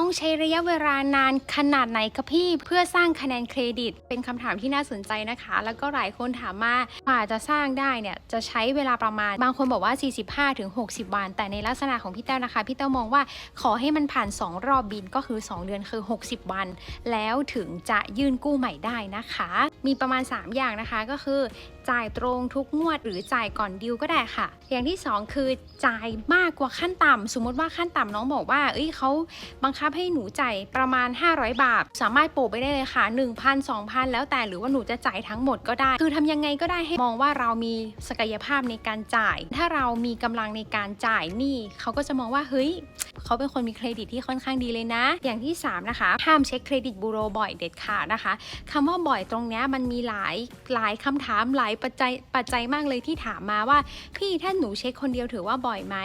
ต้องใช้ระยะเวลานานขนาดไหนคะพี่เพื่อสร้างคะแนนเครดิต เป็นคำถามที่น่าสนใจนะคะ แล้วก็หลายคนถามมากว่าจะสร้างได้เนี่ยจะใช้เวลาประมาณ บางคนบอกว่า 45ถึง60 วัน แต่ในลักษณะของพี่เต้านะคะพี่เต้ามองว่าขอให้มันผ่าน 2 รอบบินก็คือ 2 เดือนคือ 60 วัน แล้วถึงจะยื่นกู้ใหม่ได้นะคะ มีประมาณ 3 อย่างนะคะ ก็คือ จ่ายตรงทุกงวดหรือจ่ายก่อนดิวก็ได้ค่ะ อย่างที่ 2 คือจ่ายมากกว่าขั้นต่ำสมมติว่าขั้นต่ำน้องบอกว่า เอ้ยเขาบังคับให้หนูจ่ายประมาณ 500 บาท สามารถโปะไปได้เลยค่ะ 1,000 2,000 แล้วแต่หรือว่าหนูจะจ่ายทั้งหมดก็ได้ คือทำยังไงก็ได้ให้มองว่าเรามีศักยภาพในการจ่าย ถ้าเรามีกำลังในการจ่ายนี่เขาก็จะมองว่าเฮ้ยเขาเป็นคนมีเครดิตที่ค่อนข้างดีเลยนะ อย่างที่ 3 นะคะ ห้ามเช็คเครดิตบูโรบ่อยเด็ดขาดนะคะคำว่าบ่อยตรงเนี้ยมันมีหลายหลายคำถามหลายปัจจัยปัจจัยมากเลยที่ถามมาว่า พี่ถ้าหนูเช็คคนเดียวถือว่าบ่อยไหม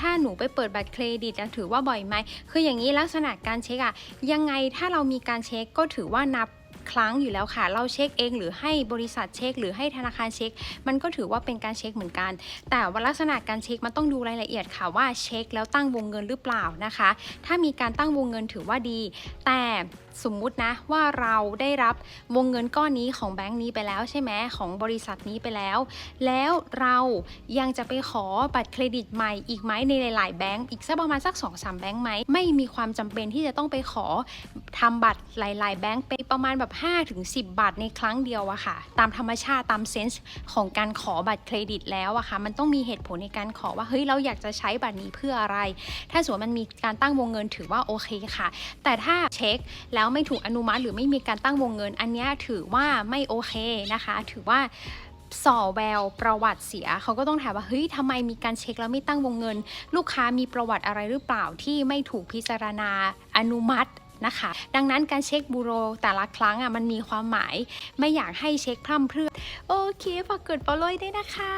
ถ้าหนูไปเปิดบัตรเครดิตถือว่าบ่อยไหมคืออย่างนี้ลักษณะการเช็คอะยังไงถ้าเรามีการเช็คก็ถือว่านับ ครั้งอยู่แล้วค่ะ เราเช็คเอง หรือให้บริษัทเช็ค หรือให้ธนาคารเช็ค มันก็ถือว่าเป็นการเช็คเหมือนกัน แต่ว่าลักษณะการเช็คมันต้องดูรายละเอียดค่ะว่าเช็คแล้วตั้งวงเงินหรือเปล่านะคะ ถ้ามีการตั้งวงเงินถือว่าดี แต่สมมุตินะว่าเราได้รับวงเงินก้อนนี้ของแบงก์นี้ไปแล้วใช่ไหมของบริษัทนี้ไปแล้ว แล้วเรายังจะไปขอบัตรเครดิตใหม่อีกไหมในหลาย ๆ แบงก์อีกสักประมาณสัก2อสแบงก์ไหมไม่มีความจำเป็นที่จะต้องไปขอทำบัตรหลาย ๆ แบงก์ไปประมาณแบบ5ถึง10 บาทในครั้งเดียวอะค่ะ ตามธรรมชาติตามเซนส์ของการขอบัตรเครดิตแล้วอะค่ะ มันต้องมีเหตุผลในการขอว่าเฮ้ยเราอยากจะใช้บัตรนี้เพื่ออะไร ถ้าสมมติมันมีการตั้งวงเงินถือว่าโอเคค่ะ แต่ถ้าเช็คแล้วไม่ถูกอนุมัติหรือไม่มีการตั้งวงเงิน อันนี้ถือว่าไม่โอเคนะคะ ถือว่าส่อแววประวัติเสีย เขาก็ต้องถามว่าเฮ้ยทำไมมีการเช็คแล้วไม่ตั้งวงเงิน ลูกค้ามีประวัติอะไรหรือเปล่าที่ไม่ถูกพิจารณาอนุมัติ นะคะ ดังนั้นการเช็คบูโรแต่ละครั้งอะมันมีความหมายไม่อยากให้เช็คพร่ำเพรื่อโอเคฝากกด follow ด้วยนะคะ